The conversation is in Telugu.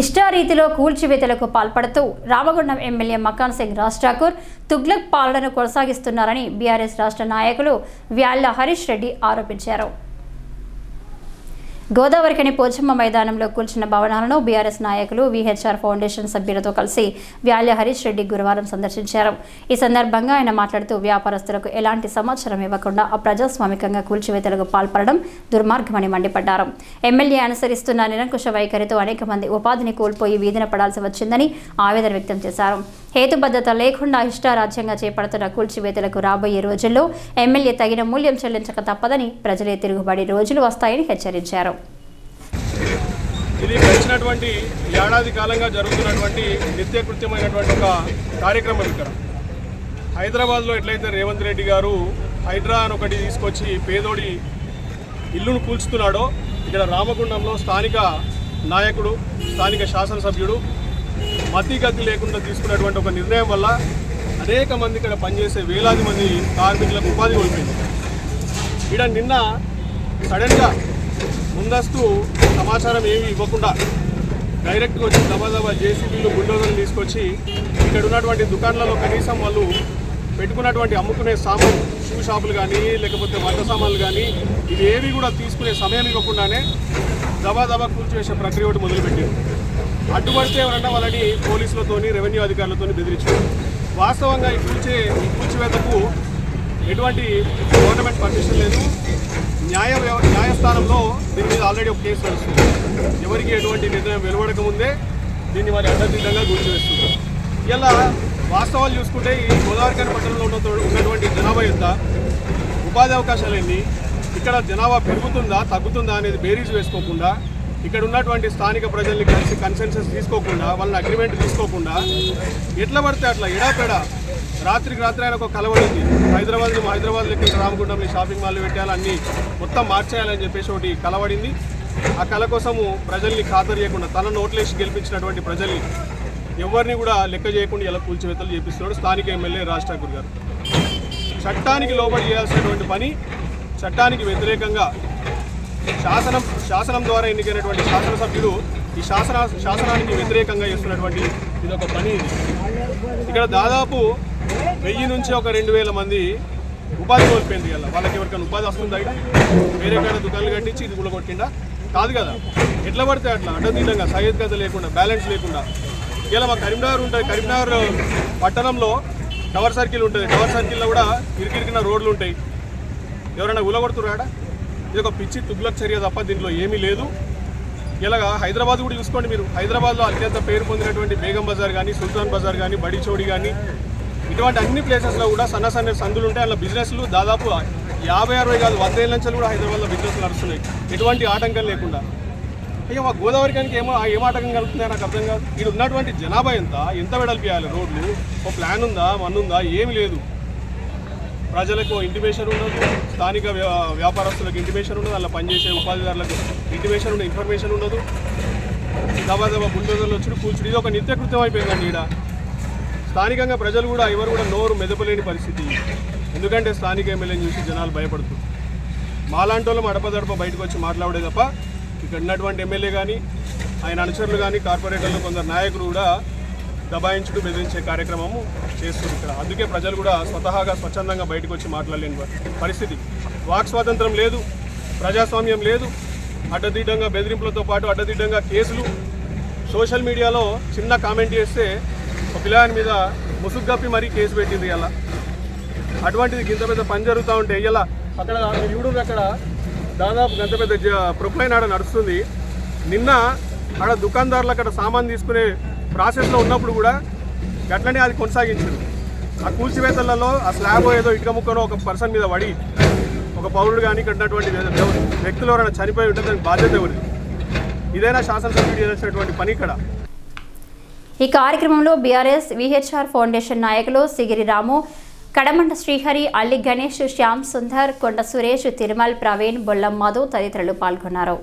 ఇష్టారీతిలో కూల్చివేతలకు పాల్పడుతూ రామగుండం ఎమ్మెల్యే మకాన్ సింగ్ రాజ్ ఠాకూర్ తుగ్లక్ పాలనను కొనసాగిస్తున్నారని బీఆర్ఎస్ రాష్ట్ర నాయకులు వ్యాళ్ళ హరీష్ రెడ్డి ఆరోపించారు. గోదావరికని పోచమ్మ మైదానంలో కూల్చిన భవనాలను బీఆర్ఎస్ నాయకులు విహెచ్ఆర్ ఫౌండేషన్ సభ్యులతో కలిసి వ్యాల్య హరీష్ రెడ్డి గురువారం సందర్శించారు. ఈ సందర్భంగా ఆయన మాట్లాడుతూ వ్యాపారస్తులకు ఎలాంటి సమాచారం ఇవ్వకుండా అప్రజాస్వామికంగా కూల్చివేతలకు పాల్పడడం దుర్మార్గమని మండిపడ్డారు. ఎమ్మెల్యే అనుసరిస్తున్న నిరంకుశ వైఖరితో అనేక మంది ఉపాధిని కోల్పోయి వీధిన పడాల్సి వచ్చిందని ఆవేదన వ్యక్తం చేశారు. హేతుబద్ధత లేకుండా ఇష్టారాజ్యంగా చేపడుతున్న కూల్చివేతలకు రాబోయే రోజుల్లో ఎమ్మెల్యే తగిన మూల్యం చెల్లించక తప్పదని ప్రజలే తిరుగుబడి రోజులు వస్తాయని హెచ్చరించారు. ఇది గడిచినటువంటి ఏడాది కాలంగా జరుగుతున్నటువంటి నిత్యకృత్యమైనటువంటి ఒక కార్యక్రమం ఇక్కడ హైదరాబాద్లో ఎట్లయితే రేవంత్ రెడ్డి గారు హైడ్రా అని ఒకటి తీసుకొచ్చి పేదోడి ఇల్లును కూల్చుతున్నాడో ఇక్కడ రామగుండంలో స్థానిక నాయకుడు స్థానిక శాసనసభ్యుడు మతిగతి లేకుండా తీసుకున్నటువంటి ఒక నిర్ణయం వల్ల అనేక మంది ఇక్కడ పనిచేసే వేలాది మంది కార్మికులకు ఉపాధి కోల్పోయింది. ఇక్కడ నిన్న సడన్గా ముందస్తు సమాచారం ఏమి ఇవ్వకుండా డైరెక్ట్గా వచ్చి దబాదబా జేసీబీలు బుల్డోజర్లు తీసుకొచ్చి ఇక్కడ ఉన్నటువంటి దుకాణాలలో కనీసం వాళ్ళు పెట్టుకున్నటువంటి అమ్ముకునే సామాన్ షూ షాపులు కానీ లేకపోతే వంట సామాన్లు కానీ ఇవి ఏవి కూడా తీసుకునే సమయం ఇవ్వకుండానే దబాదబా కూల్చివేసే ప్రక్రియ ఒకటి మొదలుపెట్టారు. అడ్డుపడితే ఎవరన్నా వాళ్ళని పోలీసులతోని రెవెన్యూ అధికారులతోని బెదిరించారు. వాస్తవంగా ఈ కూల్చే ఈ కూల్చివేతకు ఎటువంటి గవర్నమెంట్ పర్మిషన్ లేదు. న్యాయ వ్యవ- న్యాయస్థానంలో దీని మీద ఆల్రెడీ ఒక కేసు నడుస్తుంది. ఎవరికి ఎటువంటి నిర్ణయం వెలువడకముందే దీన్ని వారి అడ్డదిడ్డంగా కూల్చివేస్తుంది ఇలా వాస్తవాలు చూసుకుంటే ఈ గోదావరికని పట్టణంలో ఉన్నటువంటి జనాభా ఎంత ఉపాధి అవకాశాలు ఎన్ని ఇక్కడ జనాభా పెరుగుతుందా తగ్గుతుందా అనేది బేరీజ్ వేసుకోకుండా ఇక్కడ ఉన్నటువంటి స్థానిక ప్రజల్ని కలిసి కన్సెన్సెస్ తీసుకోకుండా వాళ్ళని అగ్రిమెంట్ తీసుకోకుండా ఎట్లా పడితే అట్లా ఎడాపెడా. రాత్రికి రాత్రి ఆయన ఒక కలవడింది హైదరాబాద్ హైదరాబాద్ లెక్క రామగుండంని షాపింగ్ మాల్ పెట్టాలి అన్ని మొత్తం మార్చేయాలని చెప్పేసి ఒకటి కలవడింది. ఆ కళ కోసము ప్రజల్ని ఖాతరు చేయకుండా తన నోట్లేసి గెలిపించినటువంటి ప్రజల్ని ఎవరిని కూడా లెక్క చేయకుండా ఇలా కూల్చివేతలు చేపిస్తున్నాడు స్థానిక ఎమ్మెల్యే రాజ్ ఠాకూర్ గారు. చట్టానికి లోబడి చేయాల్సినటువంటి పని చట్టానికి వ్యతిరేకంగా శాసనం శాసనం ద్వారా ఎన్నికైనటువంటి శాసనసభ్యుడు ఈ శాసన శాసనానికి వ్యతిరేకంగా చేస్తున్నటువంటి ఇది ఒక పని ఇది. ఇక్కడ దాదాపు వెయ్యి నుంచి ఒక రెండు వేల మంది ఉపాధి కోల్పోయింది ఇలా వాళ్ళకి ఎవరికైనా ఉపాధి వస్తుందా ఇక్కడ? వేరే కాడ దుకాణాలు కట్టించి ఇది కూడా కొట్టిండా కాదు కదా. ఎట్లా పడితే అట్లా. అడ్డదిడ్డంగా సహేద్గత లేకుండా బ్యాలెన్స్ లేకుండా. ఇలా మా కరీంనగర్ ఉంటుంది కరీంనగర్ పట్టణంలో టవర్ సర్కిల్ ఉంటుంది. టవర్ సర్కిల్లో కూడా ఇరికిరికిన రోడ్లు ఉంటాయి. ఎవరైనా ఉలగొడుతురాడా ఇది ఒక పిచ్చి తుగ్లక్ చర్య తప్ప దీంట్లో ఏమీ లేదు. ఇలాగా హైదరాబాద్ కూడా చూసుకోండి మీరు. హైదరాబాద్లో అత్యంత పేరు పొందినటువంటి బేగం బజార్ కానీ సుల్తాన్ బజార్ కానీ బడిచోడి కానీ ఇటువంటి అన్ని ప్లేసెస్లో కూడా సన్న సన్న సందులు ఉంటాయి. అలా బిజినెస్లు దాదాపు యాభై అరవై కాదు వంద ఏళ్ళ నుంచి కూడా హైదరాబాద్లో బిజినెస్ నడుస్తున్నాయి. ఎటువంటి ఆటంకం లేకుండా. అయ్యో మా గోదావరి కనుక ఏమో ఏం ఆటంకం కలుగుతుందో నాకు అర్థం కాదు. ఇక్కడ ఉన్నటువంటి జనాభా ఎంత? ఎంత వెడల్పియాలి రోడ్లు? ఒక ప్లాన్ ఉందా? మన్నుందా? ఏమి ఏమీ లేదు. ప్రజలకు ఇంటిమేషన్ ఉండదు స్థానిక వ్యా- వ్యాపారస్తులకు ఇంటిమేషన్ ఉండదు అలా పనిచేసే ఉపాధిదారులకు ఇంటిమేషన్ ఉండదు ఇన్ఫర్మేషన్ ఉండదు దబా దబా బుల్డోజర్లు వచ్చి కూర్చుని ఇది ఒక నిత్యకృత్యం అయిపోయిందండి ఈడ. స్థానికంగా ప్రజలు కూడా ఎవరు కూడా నోరు మెదపలేని పరిస్థితి. ఎందుకంటే స్థానిక ఎమ్మెల్యేని చూసి జనాలు భయపడుతుంది మాలాంటి వాళ్ళు అడపదడప బయటకు వచ్చి మాట్లాడే తప్ప ఇక్కడ ఉన్నటువంటి ఎమ్మెల్యే కానీ ఆయన అనుచరులు కానీ కార్పొరేటర్లు కొందరు నాయకులు కూడా దబాయించుడు బెదిరించే కార్యక్రమము చేస్తుంది ఇక్కడ. అందుకే ప్రజలు కూడా స్వతహాగా స్వచ్ఛందంగా బయటకు వచ్చి మాట్లాడలేని పరిస్థితి. వాక్ స్వాతంత్రం లేదు ప్రజాస్వామ్యం లేదు అడ్డదిడ్డంగా బెదిరింపులతో పాటు అడ్డదిడ్డంగా కేసులు. సోషల్ మీడియాలో చిన్న కామెంట్ చేస్తే ఒక పిల్లాని మీద ముసుగ్గప్పి మరీ కేసు పెట్టింది ఇలా అటువంటిది గింత పెద్ద పని జరుగుతూ ఉంటే ఇలా అక్కడ మీరు అక్కడ దాదాపు గంత పెద్ద జ- ఆడ నడుస్తుంది. నిన్న ఆడ దుకాణదారులు అక్కడ సామాన్ తీసుకునే ప్రాసెస్లో ఉన్నప్పుడు కూడా గట్లనే అది కొనసాగించారు ఆ కూల్చివేతలలో ఆ స్లాబ్ ఏదో ఇటుక ముక్కనో ఒక పర్సన్ మీద పడి ఒక పౌరుడు కానీ ఇక్కడ ఉన్నటువంటి వ్యక్తులు ఎవరైనా చనిపోయి ఉంటే దానికి బాధ్యత ఎవరిది? ఇదైనా శాసనసభ్యుడు చేసినటువంటి పని ఇక్కడ? ఈ కార్యక్రమంలో బీఆర్ఎస్ విహెచ్ఆర్ ఫౌండేషన్ నాయకులు సిగిరి రాము కడమండ శ్రీహరి అల్లి గణేష్ శ్యామ్ సుందర్ కొండ సురేష్ తిరుమల్ ప్రవీణ్ బొల్లం మధు తదితరులు పాల్గొన్నారు.